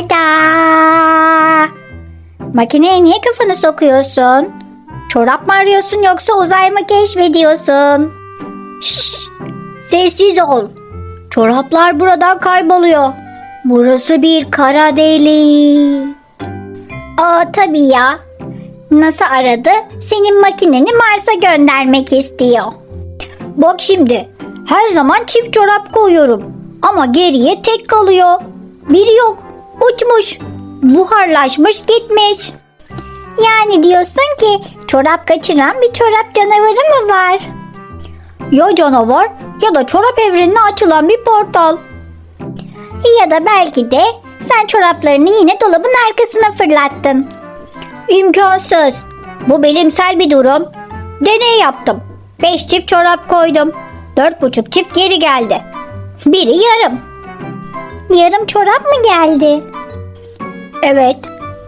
Arda. Makineye niye kafanı sokuyorsun? Çorap mı arıyorsun yoksa uzay mı keşfediyorsun? Şşş, sessiz ol. Çoraplar buradan kayboluyor. Burası bir kara delik. Aa tabii ya. NASA aradı. Senin makineni Mars'a göndermek istiyor. Bak şimdi. Her zaman çift çorap koyuyorum. Ama geriye tek kalıyor. Biri yok. Uçmuş. Buharlaşmış gitmiş. Yani diyorsun ki çorap kaçıran bir çorap canavarı mı var? Ya canavar ya da çorap evrenine açılan bir portal. Ya da belki de sen çoraplarını yine dolabın arkasına fırlattın. İmkansız. Bu bilimsel bir durum. Deney yaptım. Beş çift çorap koydum. Dört buçuk çift geri geldi. Biri yarım. Yarım çorap mı geldi? Evet.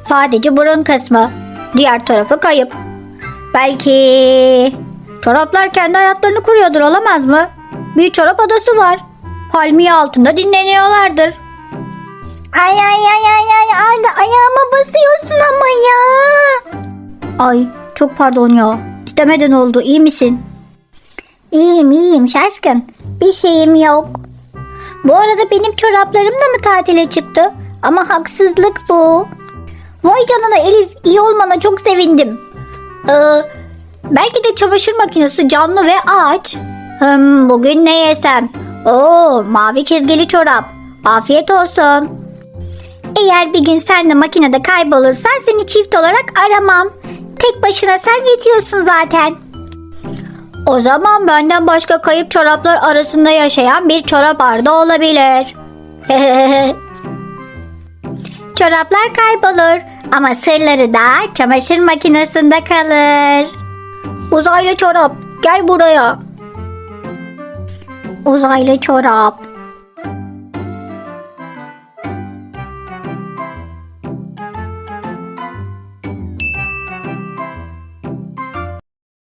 Sadece burun kısmı. Diğer tarafı kayıp. Belki çoraplar kendi hayatlarını kuruyordur olamaz mı? Bir çorap adası var. Palmiye altında dinleniyorlardır. Ay ay ay ay ay Arda ayağıma basıyorsun ama ya. Ay çok pardon ya. İstemeden oldu iyi misin? İyiyim iyiyim şaşkın. Bir şeyim yok. Bu arada benim çoraplarım da mı tatile çıktı? Ama haksızlık bu. Vay canına Elif iyi olmana çok sevindim. Ee, belki de çamaşır makinesi canlı ve aç. Hmm, bugün ne yesem? Oo, mavi çizgili çorap. Afiyet olsun. Eğer bir gün sen de makinede kaybolursan seni çift olarak aramam. Tek başına sen yetiyorsun zaten. O zaman benden başka kayıp çoraplar arasında yaşayan bir çorap arda olabilir. Çoraplar kaybolur ama sırları da çamaşır makinesinde kalır. Uzaylı çorap gel buraya. Uzaylı çorap